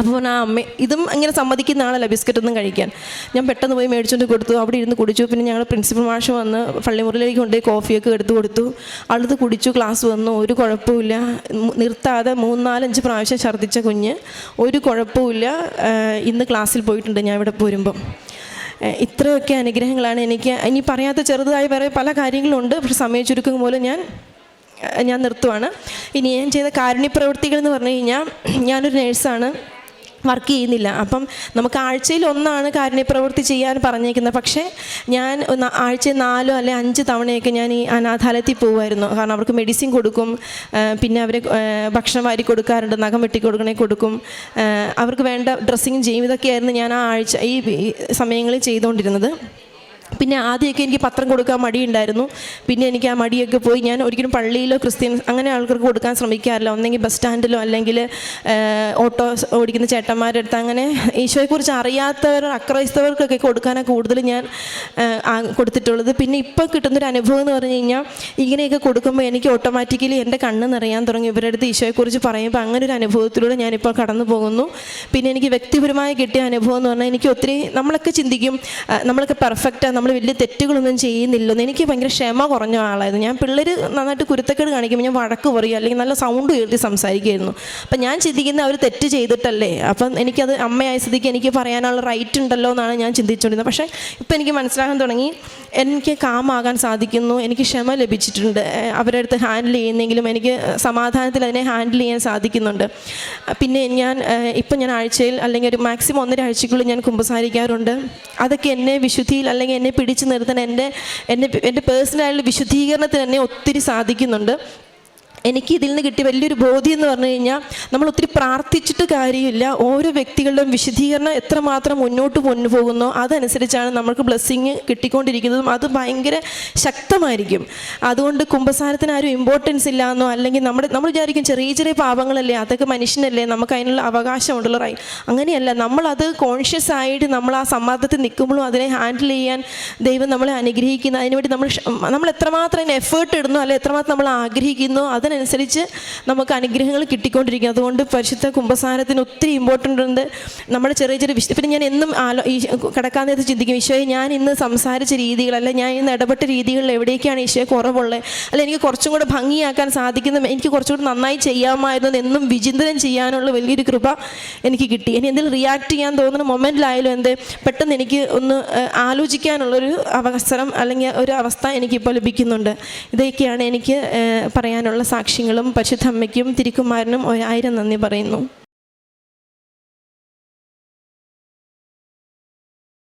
അപ്പോൾ ആ അമ്മ ഇതും ഇങ്ങനെ സമ്മതിക്കുന്ന ആളല്ല ബിസ്ക്കറ്റ് ഒന്നും കഴിക്കാൻ. ഞാൻ പെട്ടെന്ന് പോയി മേടിച്ചുകൊണ്ട് കൊടുത്തു. അവിടെ ഇരുന്ന് കുടിച്ചു. പിന്നെ ഞങ്ങൾ പ്രിൻസിപ്പൽ മാഷ് വന്ന് പള്ളിമുറിയിലേക്ക് കൊണ്ടുപോയി കോഫിയൊക്കെ എടുത്ത് കൊടുത്തു. അടുത്ത് കുടിച്ചു ക്ലാസ് വന്നു. ഒരു കുഴപ്പമില്ല നിർത്താതെ മൂന്നാലഞ്ച് പ്രാവശ്യം ഛർദ്ദിച്ച കുഞ്ഞ്. ഒരു കുഴപ്പമില്ല ഇന്ന് ക്ലാസ്സിൽ പോയിട്ടുണ്ട്. ഞാൻ ഇവിടെ പോരുമ്പം. ഇത്രയൊക്കെ അനുഗ്രഹങ്ങളാണ് എനിക്ക്. ഇനി പറയാത്ത ചെറുതായി വേറെ പല കാര്യങ്ങളുണ്ട്. പക്ഷെ സമയ ചുരുക്കം മൂലം ഞാൻ ഞാൻ നിർത്തുവാണ്. ഇനി ഞാൻ ചെയ്ത കാരുണ്യ പ്രവൃത്തികൾ എന്ന് പറഞ്ഞു കഴിഞ്ഞാൽ ഞാനൊരു നേഴ്സാണ് വർക്ക് ചെയ്യുന്നില്ല. അപ്പം നമുക്ക് ആഴ്ചയിൽ ഒന്നാണ് കാരുണ്യപ്രവൃത്തി ചെയ്യാൻ പറഞ്ഞേക്കുന്നത്. പക്ഷേ ഞാൻ ആഴ്ച ആഴ്ചയിൽ നാലോ അല്ലെ അഞ്ച് തവണയൊക്കെ ഞാൻ ഈ അനാഥാലയത്തിൽ പോകുമായിരുന്നു. കാരണം അവർക്ക് മെഡിസിൻ കൊടുക്കും പിന്നെ അവരെ ഭക്ഷണം വാരി കൊടുക്കാറുണ്ട് നഖം വെട്ടി കൊടുക്കണേ കൊടുക്കും. അവർക്ക് വേണ്ട ഡ്രസ്സിങ് ചെയ്യും. ഇതൊക്കെയായിരുന്നു ഞാൻ ആ ആഴ്ച ഈ സമയങ്ങളിൽ ചെയ്തുകൊണ്ടിരുന്നത്. പിന്നെ ആദ്യമൊക്കെ എനിക്ക് പത്രം കൊടുക്കാൻ മടിയുണ്ടായിരുന്നു. പിന്നെ എനിക്ക് ആ മടിയൊക്കെ പോയി ഞാൻ ഒരിക്കലും പള്ളിയിലോ ക്രിസ്ത്യൻ അങ്ങനെ ആൾക്കാർക്ക് കൊടുക്കാൻ ശ്രമിക്കാറില്ല. ഒന്നെങ്കിൽ ബസ് സ്റ്റാൻഡിലോ അല്ലെങ്കിൽ ഓട്ടോ ഓടിക്കുന്ന ചേട്ടന്മാരുടെ അടുത്ത് അങ്ങനെ ഈശോയെക്കുറിച്ച് അറിയാത്തവർ അക്രൈസ്തവർക്കൊക്കെ കൊടുക്കാനാണ് കൂടുതൽ ഞാൻ കൊടുത്തിട്ടുള്ളത്. പിന്നെ ഇപ്പോൾ കിട്ടുന്നൊരു അനുഭവം എന്ന് പറഞ്ഞു കഴിഞ്ഞാൽ ഇങ്ങനെയൊക്കെ കൊടുക്കുമ്പോൾ എനിക്ക് ഓട്ടോമാറ്റിക്കലി എന്റെ കണ്ണ് നിറയാൻ തുടങ്ങി. ഇവരുടെ അടുത്ത് ഈശോയെക്കുറിച്ച് പറയുമ്പോൾ അങ്ങനെ ഒരു അനുഭവത്തിലൂടെ ഞാനിപ്പോൾ കടന്നു പോകുന്നു. പിന്നെ എനിക്ക് വ്യക്തിപരമായി കിട്ടിയ അനുഭവം എന്ന് പറഞ്ഞാൽ എനിക്ക് ഒത്തിരി നമ്മളൊക്കെ ചിന്തിക്കും നമ്മളൊക്കെ പെർഫെക്റ്റാണ് നമ്മൾ വലിയ തെറ്റുകളൊന്നും ചെയ്യുന്നില്ലെന്ന് എനിക്ക് ഭയങ്കര ക്ഷമ കുറഞ്ഞ ആളായിരുന്നു. ഞാൻ പിള്ളേർ നന്നായിട്ട് കുരുത്തക്കേട് കാണിക്കുമ്പോൾ ഞാൻ വഴക്ക് പറയുക അല്ലെങ്കിൽ നല്ല സൗണ്ട് ഉയർത്തി സംസാരിക്കുമായിരുന്നു. അപ്പം ഞാൻ ചിന്തിക്കുന്ന അവർ തെറ്റ് ചെയ്തിട്ടല്ലേ? അപ്പം എനിക്കത് അമ്മയായ സ്ഥിതിക്ക് എനിക്ക് പറയാനുള്ള റൈറ്റ് ഉണ്ടല്ലോ എന്നാണ് ഞാൻ ചിന്തിച്ചുകൊണ്ടിരുന്നത് പക്ഷേ ഇപ്പം എനിക്ക് മനസ്സിലാകാൻ തുടങ്ങി എനിക്ക് കാമാകാൻ സാധിക്കുന്നു എനിക്ക് ക്ഷമ ലഭിച്ചിട്ടുണ്ട്. അവരുടെ അടുത്ത് ഹാൻഡിൽ ചെയ്യുന്നെങ്കിലും എനിക്ക് സമാധാനത്തിൽ അതിനെ ഹാൻഡിൽ ചെയ്യാൻ സാധിക്കുന്നുണ്ട്. പിന്നെ ഞാൻ ഇപ്പം ഞാൻ ആഴ്ചയിൽ അല്ലെങ്കിൽ ഒരു മാക്സിമം ഒന്നര ആഴ്ചക്കുള്ളിൽ ഞാൻ കുമ്പസാരിക്കാറുണ്ട്. അതൊക്കെ എന്നെ വിശുദ്ധിയിൽ അല്ലെങ്കിൽ എന്നെ പിടിച്ചു നിർത്താൻ എന്റെ എന്റെ എന്റെ പേഴ്സണലായുള്ള വിശുദ്ധീകരണത്തിന് എന്നെ ഒത്തിരി സാധിക്കുന്നുണ്ട്. എനിക്ക് ഇതിൽ നിന്ന് കിട്ടിയ വലിയൊരു ബോധ്യം എന്ന് പറഞ്ഞു കഴിഞ്ഞാൽ നമ്മൾ ഒത്തിരി പ്രാർത്ഥിച്ചിട്ട് കാര്യമില്ല. ഓരോ വ്യക്തികളുടെയും വിശദീകരണം എത്രമാത്രം മുന്നോട്ട് കൊണ്ടുപോകുന്നോ അതനുസരിച്ചാണ് നമ്മൾക്ക് ബ്ലെസ്സിങ് കിട്ടിക്കൊണ്ടിരിക്കുന്നതും. അത് ഭയങ്കര ശക്തമായിരിക്കും. അതുകൊണ്ട് കുംഭസാരത്തിന് ആരും ഇമ്പോർട്ടൻസ് ഇല്ലാന്നോ അല്ലെങ്കിൽ നമ്മുടെ നമ്മൾ വിചാരിക്കും ചെറിയ ചെറിയ പാപങ്ങളല്ലേ അതൊക്കെ മനുഷ്യനല്ലേ നമുക്ക് അതിനുള്ള അവകാശമുണ്ടല്ലോ റൈ അങ്ങനെയല്ല നമ്മളത് കോൺഷ്യസ് ആയിട്ട് നമ്മൾ ആ സമ്മർദ്ദത്തിൽ നിൽക്കുമ്പോഴും അതിനെ ഹാൻഡിൽ ചെയ്യാൻ ദൈവം നമ്മളെ അനുഗ്രഹിക്കുന്നു അതിനുവേണ്ടി നമ്മൾ നമ്മൾ എത്രമാത്രം അതിന് എഫേർട്ട് ഇടുന്നു അല്ലെങ്കിൽ എത്രമാത്രം നമ്മൾ ആഗ്രഹിക്കുന്നു അതിനനുസരിച്ച് നമുക്ക് അനുഗ്രഹങ്ങൾ കിട്ടിക്കൊണ്ടിരിക്കും അതുകൊണ്ട് പരിശുദ്ധ കുംഭസാരത്തിന് ഒത്തിരി ഇമ്പോർട്ടന്റ് ഉണ്ട്. നമ്മുടെ ചെറിയ ചെറിയ വിശ്വ പിന്നെ ഞാൻ എന്നും ആലോ ഈ കിടക്കാൻ നേരത്ത് ചിന്തിക്കും ഈശോയെ ഞാൻ ഇന്ന് സംസാരിച്ച രീതികൾ അല്ലെ ഞാൻ ഇന്ന് ഇടപെട്ട രീതികളിൽ എവിടേക്കാണ് ഈശോയെ കുറവുള്ളത് അല്ലെ എനിക്ക് കുറച്ചും കൂടെ ഭംഗിയാക്കാൻ സാധിക്കുന്ന. എനിക്ക് കുറച്ചും കൂടെ നന്നായി ചെയ്യാമായിരുന്നു എന്നും വിചിന്തനം ചെയ്യാനുള്ള വലിയൊരു കൃപ എനിക്ക് കിട്ടി. ഇനി എന്തെങ്കിലും റിയാക്ട് ചെയ്യാൻ തോന്നുന്ന മൊമെന്റിലായാലും എന്ത്? പെട്ടെന്ന് എനിക്ക് ഒന്ന് ആലോചിക്കാനുള്ളൊരു അവസരം അല്ലെങ്കിൽ ഒരു അവസ്ഥ എനിക്കിപ്പോൾ ലഭിക്കുന്നുണ്ട്. ഇതൊക്കെയാണ് എനിക്ക് പറയാനുള്ള പറയാനുള്ള സാക്ഷ്യങ്ങളും പരിശുദ്ധ അമ്മയ്ക്കും തിരുക്കുമാരനും ഒരായിരം നന്ദി പറയുന്നു.